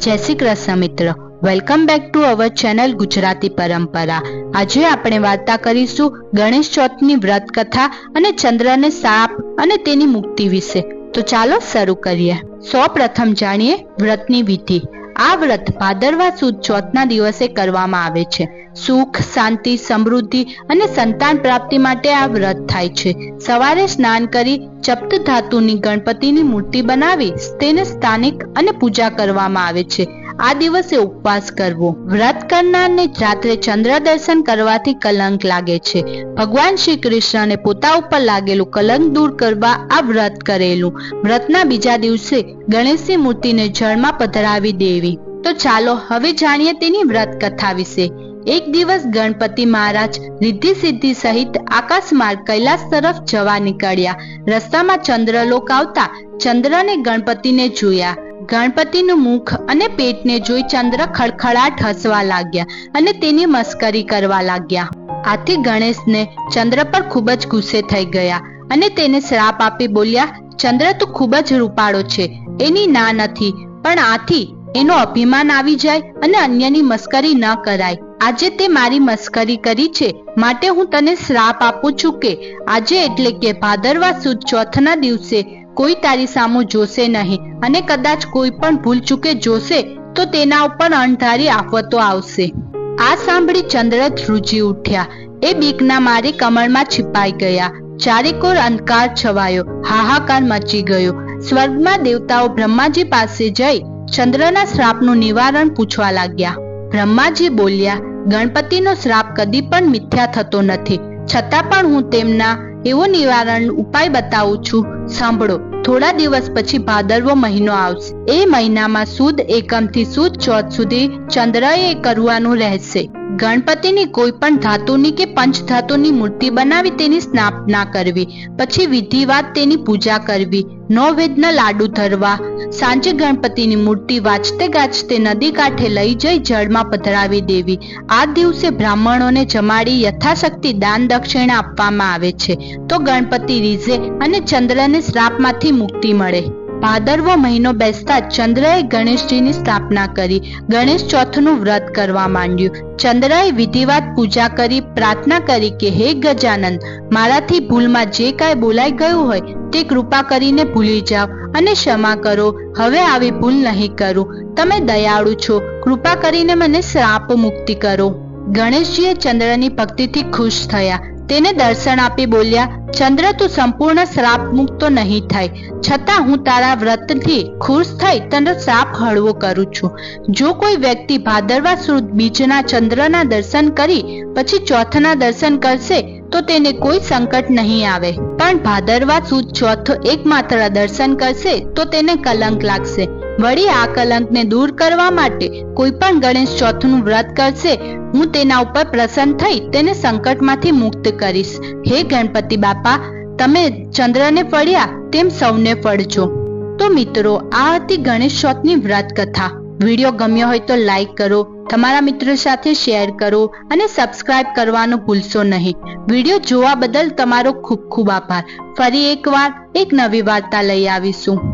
જય શ્રી કૃષ્ણ મિત્ર. Welcome back to our channel Gujarati Parampara. આજે આપણે વાર્તા કરીશું ગણેશ ચોથની વ્રત કથા અને ચંદ્રને સાપ અને તેની મુક્તિ વિશે. તો ચાલો શરૂ કરીએ. સૌ પ્રથમ જાણીએ વ્રતની વિધિ. આ વ્રત ભાદરવા સુદ ચોથના દિવસે કરવામાં આવે છે. સુખ, શાંતિ, સમૃદ્ધિ અને સંતાન પ્રાપ્તિ માટે આ વ્રત થાય છે. સવારે સ્નાન કરી ચપ્ત ધાતુની ગણપતિની મૂર્તિ બનાવી તેને સ્થાનિક અને પૂજા કરવામાં આવે છે. આ દિવસે ઉપવાસ કરવો. વ્રત કરનારને રાત્રે ચંદ્ર દર્શન કરવાથી કલંક લાગે છે. ભગવાન શ્રી કૃષ્ણને પોતા ઉપર લાગેલું કલંક દૂર કરવા આ વ્રત કરેલું. વ્રતના બીજા દિવસે ગણેશની મૂર્તિને જળમાં પધરાવી દેવી. તો ચાલો હવે જાણીએ તેની વ્રત કથા વિશે. એક દિવસ ગણપતિ મહારાજ રિદ્ધિ સિદ્ધિ સહિત આકાશ માર્ગ કૈલાસ તરફ જવા નીકળ્યા. રસ્તામાં ચંદ્રલોક આવતા ચંદ્રને ગણપતિને જોયા. ગણપતિનું મુખ અને પેટને જોઈ ચંદ્ર ખડખડાટ હસવા લાગ્યા અને તેની મસ્કરી કરવા લાગ્યા. આથી ગણેશને ચંદ્ર પર ખૂબ જ ગુસ્સે થઈ ગયા અને તેને શ્રાપ આપી બોલ્યા, ચંદ્ર, તો ખૂબ જ રૂપાળો છે. એની ના નથી, પણ આથી એનો અભિમાન આવી જાય અને અન્યની મસ્કરી ન કરાય. આજે તે મારી મસ્કરી કરી છે. માટે હું તને શ્રાપ આપું છું કે આજે એટલે કે ભાદરવા સુદ ચોથના દિવસે કોઈ તારી સામું જોશે નહીં અને કદાચ કોઈ પણ ભૂલ ચૂકે જોશે તો તેના ઉપર અણધારી આફતો આવશે. આ સાંભળી ચંદ્ર ધ્રુજી ઉઠ્યા. એ બીકના મારી કમળમાં છિપાઈ ગયા. ચારેકોર અંધકાર છવાયો. હાહાકાર મચી ગયો. સ્વર્ગમાં દેવતાઓ બ્રહ્માજી પાસે જઈ ચંદ્રના શ્રાપનું નિવારણ પૂછવા લાગ્યા. બ્રહ્માજી બોલ્યા, ગણપતિનો શ્રાપ કદી પણ મિથ્યા થતો નથી. છતાં પણ હું તેમના એવો નિવારણ ઉપાય બતાવું છું. સાંભળો, થોડા દિવસ પછી ભાદરવો મહિનો આવશે. એ મહિનામાં સુદ એકમથી સુદ ચોથ સુધી ચંદ્રએ કરવાનું રહેશે. ગણપતિની કોઈ પણ ધાતુની કે પંચ ધાતુની મૂર્તિ બનાવી તેની સ્થાપના કરવી. પછી વિધિવાત તેની પૂજા કરવી. નો વેદન લાડુ ધરવા. સાંજે ગણપતિની મૂર્તિ વાંચતે ગાજતે નદી કાંઠે લઈ જઈ જળમાં પધરાવી દેવી. આ દિવસે બ્રાહ્મણોને જમાડી યથાશક્તિ દાન દક્ષિણા આપવામાં આવે છે. તો ગણપતિ રીઝે અને ચંદ્રને શ્રાપમાંથી મુક્તિ મળે. ભાદરવો મહિનો બેસતા ચંદ્રએ ગણેશજીની સ્થાપના કરી. ગણેશ ચોથનું વ્રત કરવા માંડ્યું. ચંદ્રએ વિધિવાત પૂજા કરી, પ્રાર્થના કરી કે, હે ગજાનંદ, મારાથી ભૂલમાં જે કાંઈ બોલાઈ ગયું હોય તે કૃપા કરીને ભૂલી જાઓ અને ક્ષમા કરો. હવે આવી ભૂલ નહીં કરું. તમે દયાળુ છો. કૃપા કરીને મને શ્રાપ મુક્તિ કરો. ગણેશજીએ ચંદ્રની ભક્તિથી ખુશ થયા. તેને દર્શન આપી બોલ્યા, ચંદ્ર, તું સંપૂર્ણ શ્રાપ મુક્ત નહીં થાય. છતાં હું તારા વ્રતથી ખુશ થઈ તને શ્રાપ હળવો કરું છું. જો કોઈ વ્યક્તિ ભાદરવા સુદ બીજના ચંદ્રના દર્શન કરી, પછી ચોથના દર્શન કરશે, તો તેને કોઈ સંકટ નહીં આવે. પણ ભાદરવા સુદ ચોથ એકમાત્ર દર્શન કરશે, તો તેને કલંક લાગશે. વળી આ કલંકને દૂર કરવા માટે કોઈ પણ ગણેશ ચોથનું વ્રત કરશે, હું તેના ઉપર પ્રસન્ન થઈ તેને સંકટમાંથી મુક્ત કરીશ. હે ગણપતિ બાપા, તમે ચંદ્રને ફળ્યા તેમ સૌને ફળજો. તો મિત્રો, આ હતી ગણેશ ચોથની વ્રત કથા વીડિયો ગમ્યો હોય તો લાઈક કરો, તમારા મિત્રો સાથે શેર કરો અને સબસ્ક્રાઇબ કરવાનું ભૂલશો નહીં. વીડિયો જોવા બદલ તમારો ખૂબ ખૂબ આભાર. ફરી એકવાર એક નવી વાર્તા લઈ આવીશું.